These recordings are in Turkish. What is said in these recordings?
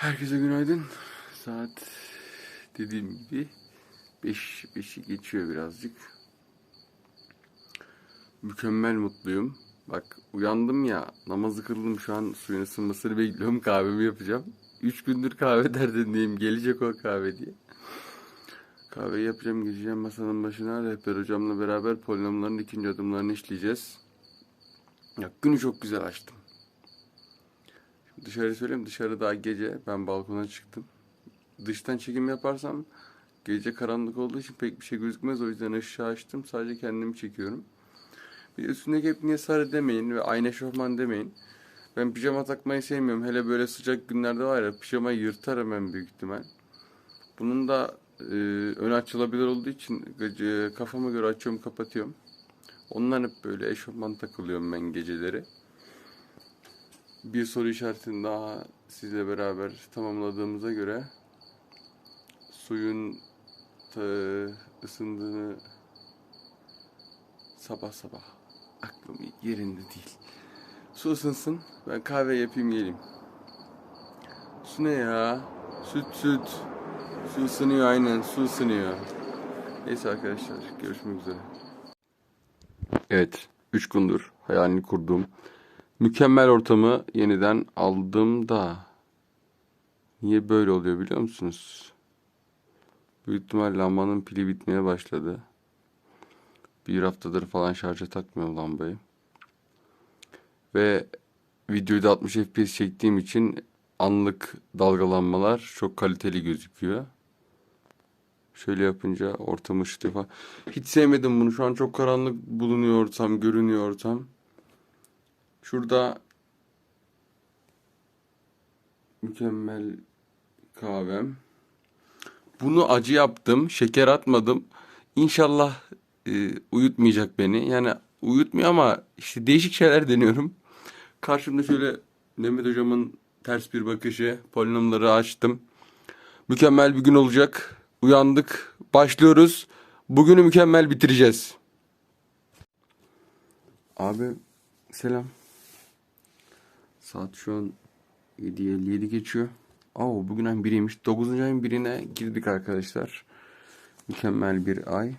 Herkese günaydın. Saat dediğim gibi 5 5'i geçiyor birazcık. Mükemmel mutluyum. Bak uyandım ya namazı kıldım şu an suyun ısınmasını bekliyorum kahvemi yapacağım. 3 gündür kahve derdindeyim gelecek o kahve diye. Kahveyi yapacağım geçeceğim masanın başına rehber hocamla beraber polinomların ikinci adımlarını işleyeceğiz. Ya günü çok güzel açtım. Dışarı söyleyeyim dışarı daha gece ben balkona çıktım. Dıştan çekim yaparsam gece karanlık olduğu için pek bir şey gözükmez. O yüzden ışığı açtım. Sadece kendimi çekiyorum. Bir de üstündeki hep niye sarı demeyin ve aynı eşofman demeyin. Ben pijama takmayı sevmiyorum. Hele böyle sıcak günlerde var ya pijamayı yırtarım ben büyük ihtimal. Bunun da e, ön açılabilir olduğu için gece, kafama göre açıyorum kapatıyorum. Ondan hep böyle eşofman takılıyorum ben geceleri bir soru işaretini daha sizle beraber tamamladığımıza göre suyun ısındığını sabah sabah aklım yerinde değil. Su ısınsın ben kahve yapayım geleyim. Su ne ya? Süt süt. Su ısınıyor aynen su ısınıyor. Neyse arkadaşlar görüşmek üzere. Evet 3 gündür hayalini kurduğum Mükemmel ortamı yeniden aldım da niye böyle oluyor biliyor musunuz? Büyük ihtimal lambanın pili bitmeye başladı. Bir haftadır falan şarja takmıyorum lambayı. Ve videoyu da 60 FPS çektiğim için anlık dalgalanmalar çok kaliteli gözüküyor. Şöyle yapınca ortam ışıtıyor falan. Hiç sevmedim bunu. Şu an çok karanlık bulunuyor ortam, görünüyor ortam. Şurada mükemmel kahvem. Bunu acı yaptım, şeker atmadım. İnşallah e, uyutmayacak beni. Yani uyutmuyor ama işte değişik şeyler deniyorum. Karşımda şöyle Mehmet hocamın ters bir bakışı, polinomları açtım. Mükemmel bir gün olacak. Uyandık, başlıyoruz. Bugünü mükemmel bitireceğiz. Abi selam. Saat şu an 7.57 geçiyor. Oo, bugün ayın biriymiş. 9. ayın birine girdik arkadaşlar. Mükemmel bir ay.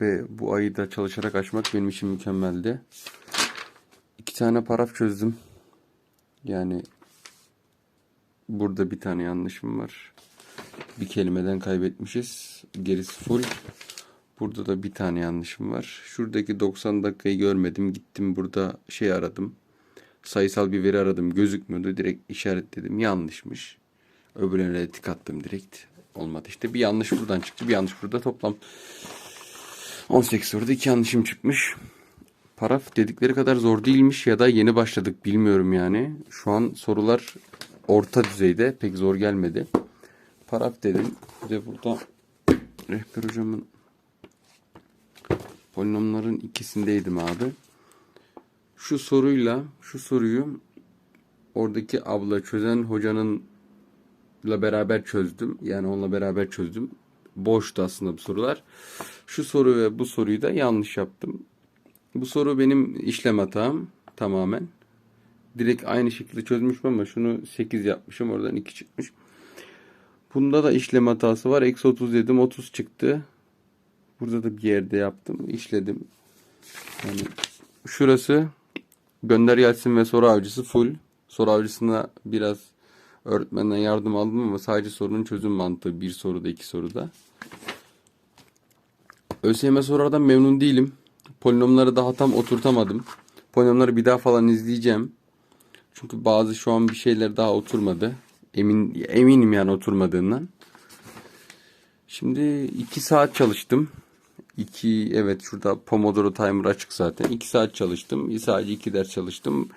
Ve bu ayı da çalışarak açmak benim için mükemmeldi. İki tane paraf çözdüm. Yani burada bir tane yanlışım var. Bir kelimeden kaybetmişiz. Gerisi full. Burada da bir tane yanlışım var. Şuradaki 90 dakikayı görmedim. Gittim burada şey aradım sayısal bir veri aradım gözükmüyordu. Direkt işaretledim yanlışmış. Öbürlerine de tık attım direkt. Olmadı işte. Bir yanlış buradan çıktı. Bir yanlış burada. Toplam 18 soruda iki yanlışım çıkmış. Paraf dedikleri kadar zor değilmiş ya da yeni başladık bilmiyorum yani. Şu an sorular orta düzeyde pek zor gelmedi. Paraf dedim. Bir de burada rehber hocamın polinomların ikisindeydim abi şu soruyla şu soruyu oradaki abla çözen hocanın ile beraber çözdüm. Yani onunla beraber çözdüm. Boştu aslında bu sorular. Şu soru ve bu soruyu da yanlış yaptım. Bu soru benim işlem hatam tamamen. Direkt aynı şekilde çözmüşüm ama şunu 8 yapmışım. Oradan 2 çıkmış. Bunda da işlem hatası var. Eksi 30 dedim. 30 çıktı. Burada da bir yerde yaptım. işledim. Yani şurası Gönder gelsin ve soru avcısı full. Soru avcısına biraz öğretmenden yardım aldım ama sadece sorunun çözüm mantığı bir soruda iki soruda. ÖSYM sorulardan memnun değilim. Polinomları daha tam oturtamadım. Polinomları bir daha falan izleyeceğim. Çünkü bazı şu an bir şeyler daha oturmadı. Emin eminim yani oturmadığından. Şimdi iki saat çalıştım. 2 evet şurada Pomodoro timer açık zaten. 2 saat çalıştım. Sadece 2 ders çalıştım.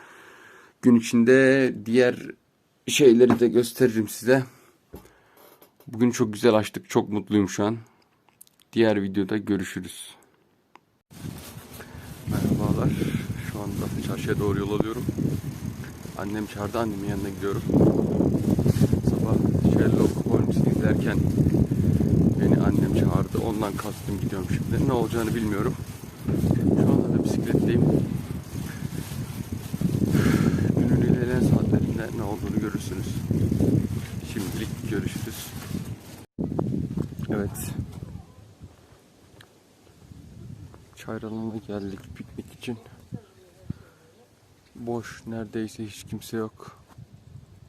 Gün içinde diğer şeyleri de gösteririm size. Bugün çok güzel açtık. Çok mutluyum şu an. Diğer videoda görüşürüz. Merhabalar. Şu anda çarşıya doğru yol alıyorum. Annem çağırdı. Annemin yanına gidiyorum. Sabah Sherlock Holmes izlerken çağırdı. Ondan kalktım gidiyorum şimdi. Ne olacağını bilmiyorum. Şu anda da bisikletteyim. Günün ilerleyen saatlerinde ne olduğunu görürsünüz. Şimdilik görüşürüz. Evet. Çayralan'a geldik piknik için. Boş, neredeyse hiç kimse yok.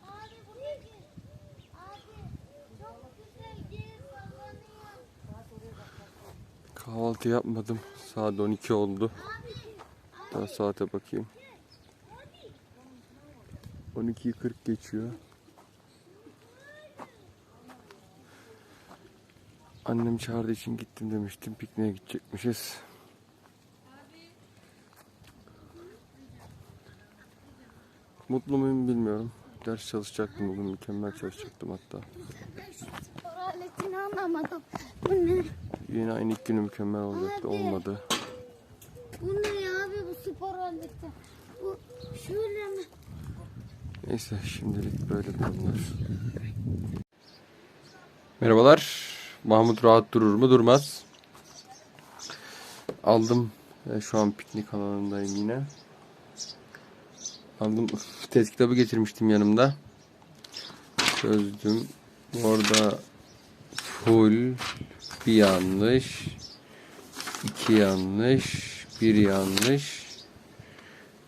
Abi buraya gel. Abi çok güzel gel sallanıyor. Kahvaltı yapmadım. Saat 12 oldu. Daha saate bakayım. 12'yi 40 geçiyor. Annem çağırdığı için gittim demiştim. Pikniğe gidecekmişiz. Mutlu muyum bilmiyorum. Ders çalışacaktım bugün. Mükemmel çalışacaktım hatta. spor aletini anlamadım. Bu ne? Yine aynı ilk günü mükemmel olacaktı. Abi. Olmadı. Bu ne ya abi bu spor aleti? Bu şöyle mi? Neyse şimdilik böyle durumlar. Merhabalar. Mahmut rahat durur mu? Durmaz. Aldım. Şu an piknik alanındayım yine. Aldım. Uf, test kitabı getirmiştim yanımda. Çözdüm. Orada full bir yanlış, iki yanlış, bir yanlış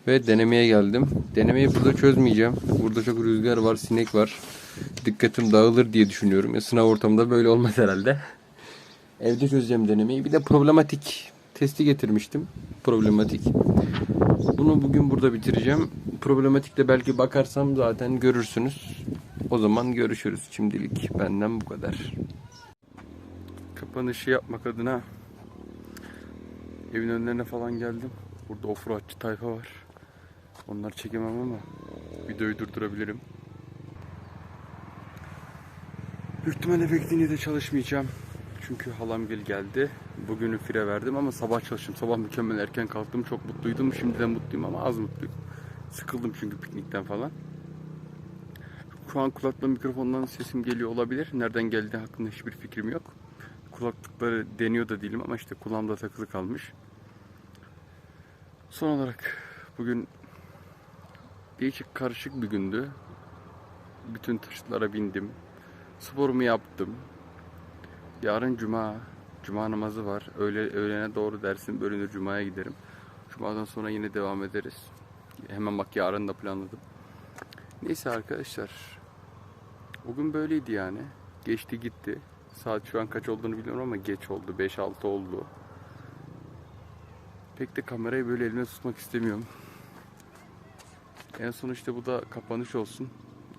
ve denemeye geldim. Denemeyi burada çözmeyeceğim. Burada çok rüzgar var, sinek var. Dikkatim dağılır diye düşünüyorum. Ya, sınav ortamında böyle olmaz herhalde. Evde çözeceğim denemeyi. Bir de problematik testi getirmiştim. Problematik. Bunu bugün burada bitireceğim. Problematikte belki bakarsam zaten görürsünüz. O zaman görüşürüz. Şimdilik benden bu kadar. Kapanışı yapmak adına evin önlerine falan geldim. Burada offroadçı tayfa var. Onlar çekemem ama videoyu durdurabilirim. Büyük ihtimalle beklediğinde de çalışmayacağım. Çünkü halamgil geldi. Bugünü fire verdim ama sabah çalıştım. Sabah mükemmel erken kalktım. Çok mutluydum. Şimdiden mutluyum ama az mutluyum. Sıkıldım çünkü piknikten falan. Şu an kulaklığı mikrofondan sesim geliyor olabilir. Nereden geldiği hakkında hiçbir fikrim yok. Kulaklıkları deniyor da değilim ama işte kulağımda takılı kalmış. Son olarak bugün değişik karışık bir gündü. Bütün taşıtlara bindim. Sporumu yaptım. Yarın cuma. Cuma namazı var. Öğle, öğlene doğru dersim bölünür cumaya giderim. Cumadan sonra yine devam ederiz. Hemen bak yarın da planladım. Neyse arkadaşlar. Bugün böyleydi yani. Geçti gitti. Saat şu an kaç olduğunu bilmiyorum ama geç oldu. 5-6 oldu. Pek de kamerayı böyle elimde tutmak istemiyorum. En son işte bu da kapanış olsun.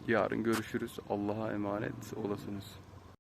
Yarın görüşürüz. Allah'a emanet olasınız.